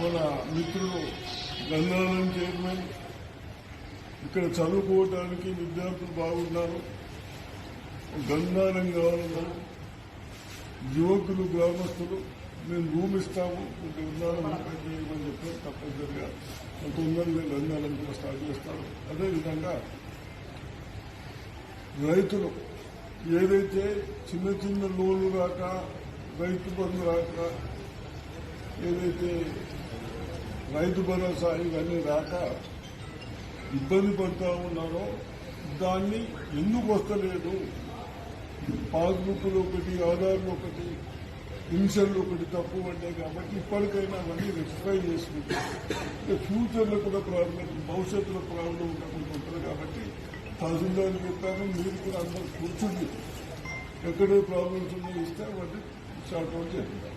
మన మిత్రుడు గంగానం చైర్మన్ ఇక్కడ చదువుకోవడానికి విద్యార్థులు బాగున్నారు. గంగారం కావాలన్నారు యువకులు గ్రామస్తులు మేము రూమ్ ఇస్తాము. మీకు గంగారం చేయమని చెప్పి తప్పనిసరిగా తొందరగా గంగారం కూడా స్టార్ట్ చేస్తారు. అదేవిధంగా రైతులు ఏదైతే చిన్న చిన్న లోన్లు రాక రైతు బంధు రాక ఏదైతే రైతు భరోసా ఇవన్నీ రాక ఇబ్బంది పడుతూ ఉన్నారో దాన్ని ఎందుకు వస్తలేదు? పాస్బుక్లు ఒకటి ఆధార్లు ఒకటి ఇన్షన్లు ఒకటి తప్పు పడ్డాయి కాబట్టి ఇప్పటికైనా అవన్నీ రెక్టిఫై చేసుకుంటే ఫ్యూచర్లో కూడా ప్రాబ్లం భవిష్యత్తులో ప్రాబ్లం ఉండకుండా ఉంటుంది కాబట్టి తహసీల్దార్ చెప్పాను మీరు కూడా అందరూ కూర్చుంది ఎక్కడ ప్రాబ్లమ్స్ ఉన్నాయో ఇస్తే వాటిని షార్ట్అవుట్ చేద్దాం